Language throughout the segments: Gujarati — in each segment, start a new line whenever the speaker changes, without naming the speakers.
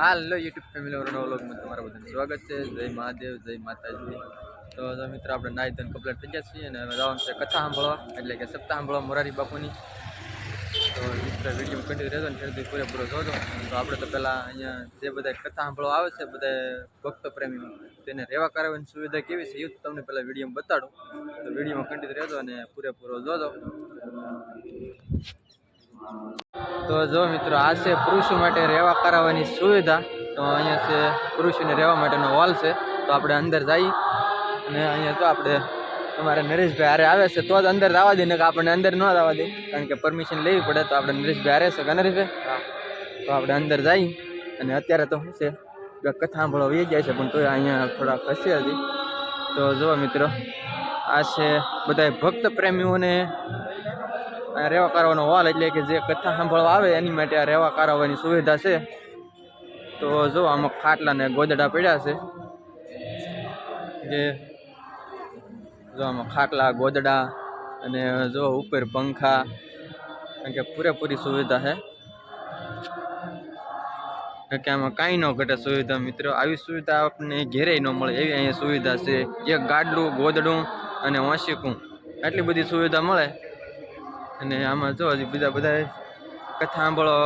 હાલો યુટ્યુબ ફેમિલી વાળાનો વ્લોગમાં તમારું બધાનું સ્વાગત છે. જય મહાદેવ, જય માતાજી. તો મિત્ર, આપણે નાઈ ધન કમ્પ્લેટ થઈ ગયા છીએ અને હવે જવાનું છે કથા સાંભળવા, એટલે કે સપ્તાહ સાંભળવા મોરારી બાપુની. તો મિત્ર વીડિયો કન્ટિન્યુ રહેજો ને ફેરથી પૂરેપૂરો જોજો. તો આપણે તો પહેલાં અહીંયા જે બધા કથા સાંભળવા આવે છે બધા ભક્ત પ્રેમીઓ, તેને રહેવા કરાવવાની સુવિધા કેવી છે, એ તમને પહેલાં વિડીયોમાં બતાડું. તો વિડીયોમાં કન્ટિન્યુ રહેજો અને પૂરેપૂરો જોજો. તો જો મિત્રો આ છે પુરુષો માટે રહેવા કરાવવાની સુવિધા. તો અહીંયા છે પુરુષોને રહેવા માટેનો હોલ છે. તો આપણે અંદર જઈ અને અહીંયા તો આપણે તમારે નરેશભાઈ હારે આવે છે તો જ અંદર આવવા દે ને કે આપણને અંદર ન આવવા દે. કારણ કે પરમિશન લેવી પડે તો આપણે નરેશભાઈ હારે છે કે નરેશભાઈ? તો આપણે અંદર જઈ અને અત્યારે તો શું છે કે કથા સાંભળવા વહી જાય છે પણ તોય અહીંયા થોડા ખસી હજી. તો જુઓ મિત્રો આ છે બધા ભક્ત પ્રેમીઓને રહેવા કરવાનો હોલ એટલે કે જે કથા સાંભળવા આવે એની માટે આ રહેવા કરાવવાની સુવિધા છે. તો જો આમાં ખાટલા ને ગોદડા પડ્યા છે. કે જો આમાં ખાટલા, ગોદડા અને જો ઉપર પંખા, કારણ કે પૂરેપૂરી સુવિધા છે. કે આમાં કાંઈ ન ઘટે સુવિધા મિત્રો. આવી સુવિધા આપણને ઘેરે ન મળે એવી અહીંયા સુવિધા છે. એક ગાડલું, ગોદડું અને વાંસીકું. એટલી બધી સુવિધા મળે. અને આમાં જો હજી બીજા બધા કથા સાંભળો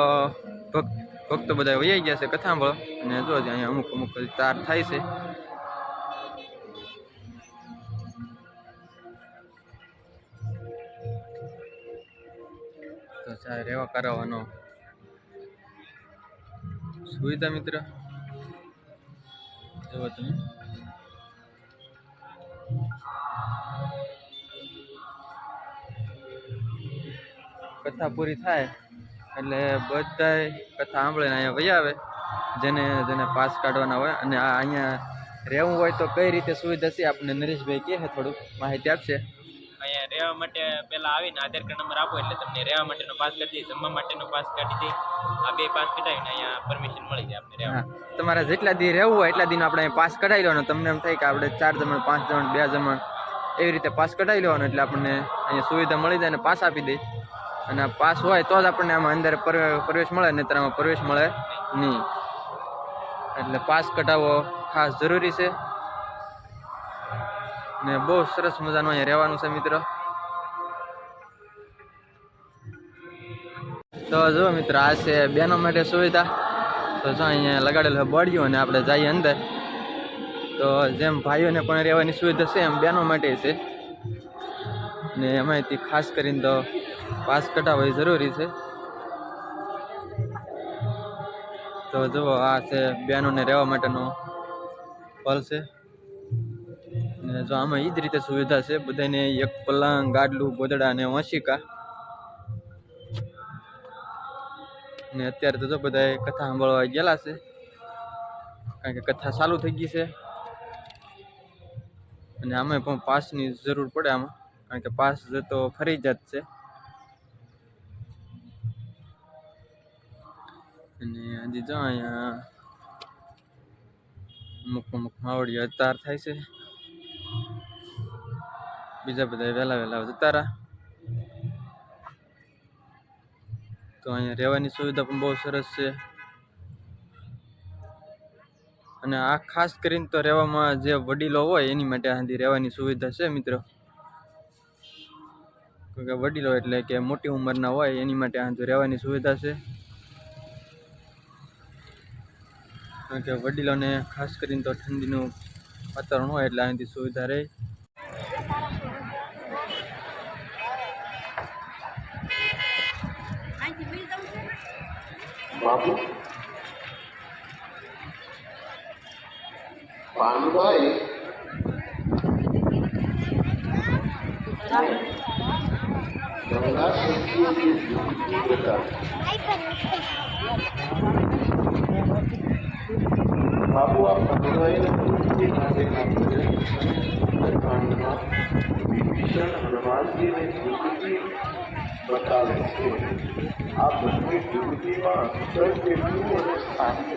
ભક્તો બધા વૈયા ગયા છે કથા સાંભળો અને જો હજી અહીંયા અમુક અમુક તાર થાય છે. તો ચાલે રહેવા કરાવવાનો સુવિધા મિત્ર? જો તમે. કથા પૂરી થાય એટલે બધાય કથા સાંભળીને અહીંયા વહી આવે જેને જેને પાસ કાઢવાના હોય અને આ અહીંયા રહેવું હોય તો કઈ રીતે સુવિધા છે? આપણને નરેશભાઈ કહે છે થોડુંક માહિતી આપશે.
અહીંયા રહેવા માટે પહેલાં આવીને આધાર કાર્ડ નંબર આપો એટલે તમને રહેવા માટેનો પાસ કાઢી દઈએ. જમવા માટેનો પાસ કાઢી દઈએ. આ બે પાસ કઢાવીને અહીંયા પરમિશન મળી જાય આપણે રહેવા
તમારે જેટલા દી રહેવું હોય એટલા દિન આપણે અહીં પાસ કઢાવી લેવાનો. તમને એમ થાય કે આપણે ચાર જમણ પાંચ જમણ બે જમણ એવી રીતે પાસ કઢાવી લેવાનો એટલે આપણને અહીંયા સુવિધા મળી જાય અને પાસ આપી દે. અને પાસ હોય તો જ આપણને આમાં અંદર પ્રવેશ મળે, નહીતર આમાં પ્રવેશ મળે નહીં. એટલે પાસ કઢાવવો ખાસ જરૂરી છે. ને બહુ સરસ મજાનું અહીંયા રહેવાનું છે, મિત્રો. તો જો, મિત્રો, આ છે બહેનો માટે સુવિધા. તો જો, અહીંયા લગાડેલું છે બોડિયું અને આપણે જઈએ અંદર. તો જેમ ભાઈઓને પણ રહેવાની સુવિધા છે, એમ બહેનો માટે છે. ને એમાંથી ખાસ કરીને તો પાસ કઢાવવો જરૂરી છે. તો જુઓ આ છે બહેનોને રહેવા માટેનો પલ છે. ને જો આમાં એ જ રીતે સુવિધા છે, બધાને એક પલંગ, ગાડલું, ગોદડા અને વાંસિકા ને અત્યારે તો જો બધા કથા સાંભળવા ગયેલા છે, કારણ કે કથા ચાલુ થઈ ગઈ છે. અને આમાં પણ પાસની જરૂર પડે આમાં, કારણ કે પાસ તો ફરજિયાત છે. અને હજી જો અહીંયા અમુક અમુક માવડી અતાર થાય છે. બીજા બધા વહેલા વહેલા જતારા તો અહીંયા રહેવાની સુવિધા પણ બહુ સરસ છે. અને આ ખાસ કરીને તો રહેવામાં જે વડીલો હોય એની માટે આથી રહેવાની સુવિધા છે મિત્રો. કે વડીલો એટલે કે મોટી ઉંમરના હોય એની માટે આથી રહેવાની સુવિધા છે. કારણ કે વડીલોને ખાસ કરીને તો ઠંડીનું વાતાવરણ હોય એટલે અહીંથી સુવિધા રહે
ગંગા હતા બાપુ આ પાનભાઈને પૂછતી પાસે કામ કરે કાંડમાં વિભીષણ હનુમાનજીને યુવતી બતાવે છે આ બંને યુવતીમાં અક્ષર જેટલું અને સ્થાન છે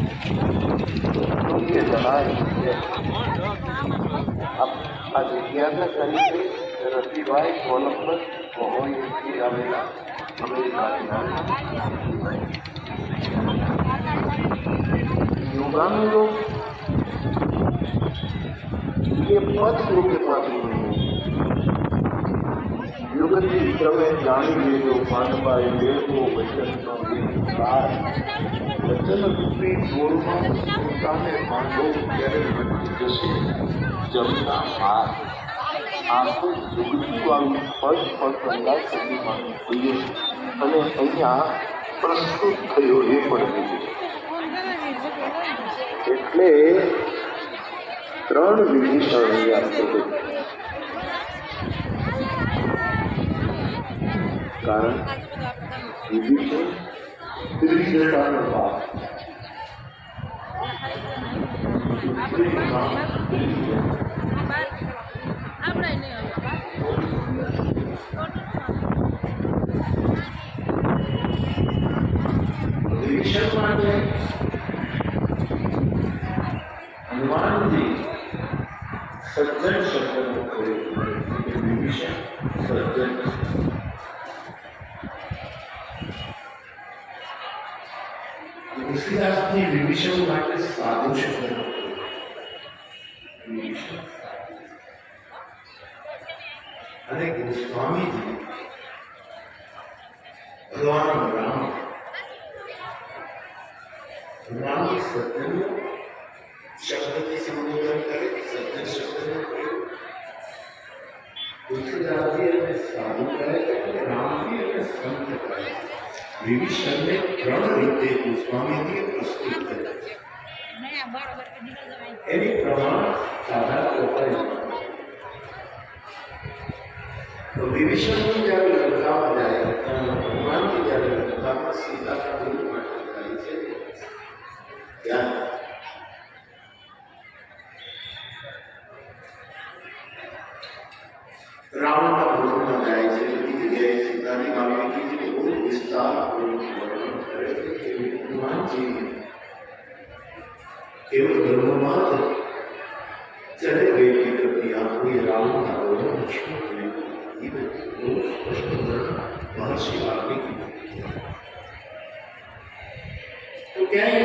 આવું એક સુંદર પ્રશ્ન આવ્યો. શું કારણ? એનો સંવાદ સંદર્ભ સૂર્ય જણાય છે આ જગ્યાના તરીકે રતિભાઈ કોલંબસ હોય આવેલા અમેરિકાના યોગાનું લોક એ પદ રૂપે પામી યુગથી તમે જાણી લેજો પાનબાઈ લેવો વચનનો વિસ્તાર વચન રૂપી દોરમાં પોતાને માંડો ત્યારે મટી જશે જમના હાર આખું જુગતી વાળું પદ પણ ગંગા સદીમાં જોઈએ અને અહીંયા પ્રસ્તુત થયો એ પણ જોઈએ એટલે ત્રણ વિભીષણ અહીંયા કારણ ભાગ
આપણે નહીં હવે
વિભીષણ માટે હનુમાનજી સજ્જન શબ્દનો પ્રયોગ કરે છે. વિભીષણ સજ્જન તુલસીદાસની વિભીષણ માટે સાધુ છે અને ગોસ્વામીજી ભગવાન રામ ભગવાનની સત્યનો શબ્દથી સંબોધન કરે સત્ય શબ્દનો સાધુ કહે રામજી અને સંત કહે વિભીષણને ત્રણ રીતે ગોસ્વામીજીએ પ્રસ્તુત કર્યા છે
નહીં બરોબર નીકળ જવાય
એની પ્રમાણ સાધા પોતાની તો વિભીષણ જ્યારે લંકામાં જાય અ, હનુમાનજી જ્યારે લંકામાં સીતાના દૂર માટે જાય છે ત્યાં રાવણના ભોજનમાં જાય છે બધી જગ્યાએ સીતાની વાલ્મીકીજીને બહુ વિસ્તારપૂર્વક વર્ણન કરે છે કે હનુમાનજી केवल ब्रह्ममात्र चले गए की प्रति आपको ये राम नारायण लक्ष्मण के महर्षि वाल्मीकि तो क्या है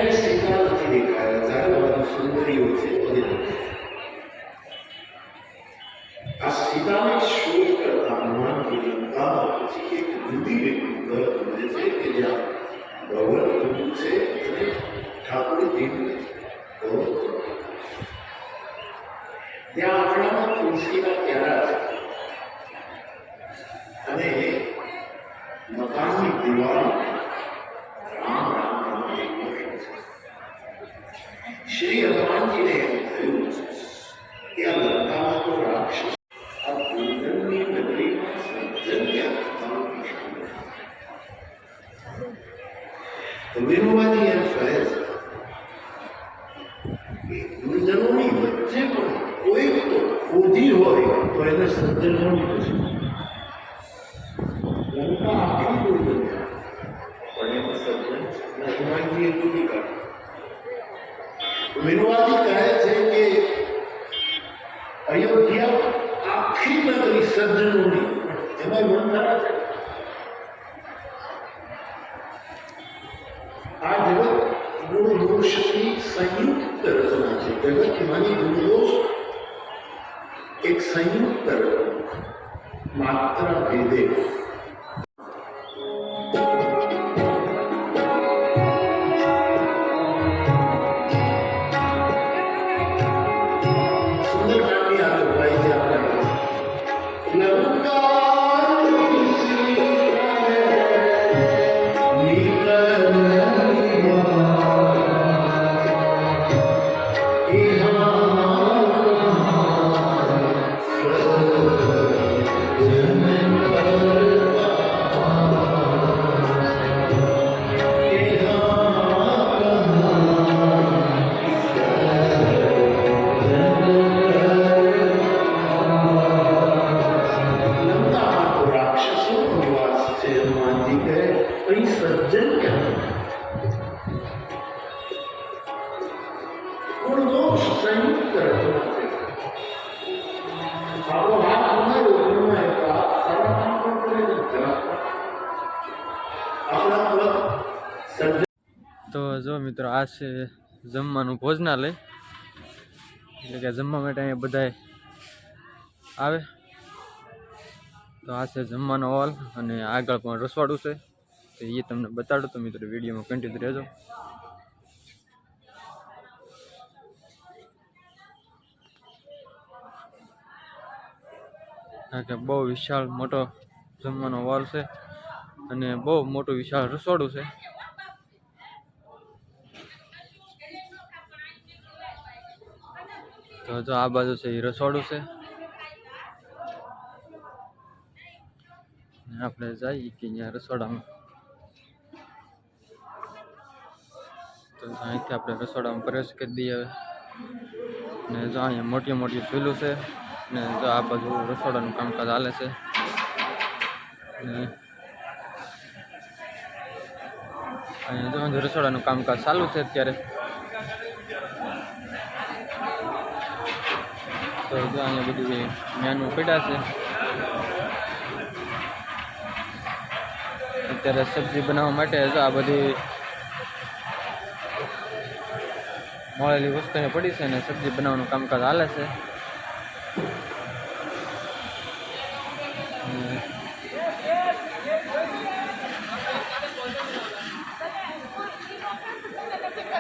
ત્યાં આપણામાં તુલસીના ક્યારા છે અને મકાનની દિવાલો રામ રામ રામ લખેલું છે શ્રી હનુમાનજીને એમ થયું કે આ લંકામાં તો રાક્ષસ આ દુર્ગંધની નગરીમાં સજ્જન ક્યાં થવાનું મુશ્કેલ છે. તો વિનોબાજી એમ કહે છે કે ગુરુજનોની વચ્ચે પણ કોઈ તો ખોદી હોય તો એને સજ્જન ગણવું પડશે લંકા આખી દુર્ગમ છે પણ એમાં સજ્જન છે હનુમાનજીએ દૂરી કાઢી વિનોબાજી કહે છે કે અયોધ્યા આખી નગરી સજ્જનોની. એમાં વંદના છે. આ જગત ગુણ દોષની સંયુક્ત રચના છે. જગતમાંની ગુણ દોષ એક સંયુક્ત મિત્રો, આ છે
જમવાનું ભોજનાલય. એટલે કે જમવા માટે અહીંયા બધાય આવે. તો આ છે જમવાનો હોલ અને આગળ પણ રસવાડું છે. તો એ તમને બતાડું તો મિત્રો, વિડીયોમાં કન્ટિન્યુ રહેજો. કારણ કે બહુ વિશાળ મોટો જમવાનો હોલ છે અને બહુ મોટું વિશાળ રસોડું છે. તો જો આ બાજુ છે એ રસોડું છે. આપણે જઈએ કે અહીંયા રસોડામાં. તો અહીંથી આપણે રસોડામાં પ્રવેશ કરી દઈએ હવે. ને જો અહીંયા મોટી મોટી ફીલું છે. ને જો આ બાજુ રસોડાનું કામકાજ હાલે છે. અહીંયા જો રસોડાનું કામકાજ ચાલુ છે અત્યારે. તો જો અહીંયા બધી મેનુ છે. અત્યારે સબ્જી બનાવવા માટે જો આ બધી મળેલી વસ્તુ પડી છે અને સબ્જી બનાવવાનું કામકાજ હાલે છે.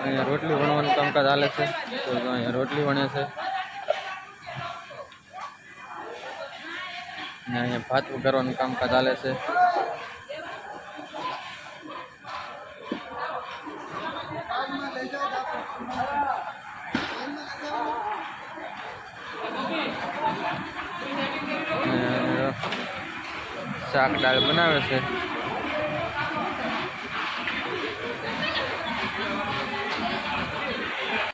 અહીંયા રોટલી વણવાનું કામકાજ હાલે છે. તો અહીંયા રોટલી વણે છે. ને અહીંયા ભાત વઘારવાનું કામકાજ ચાલે છે. શાક દાળ બનાવે છે.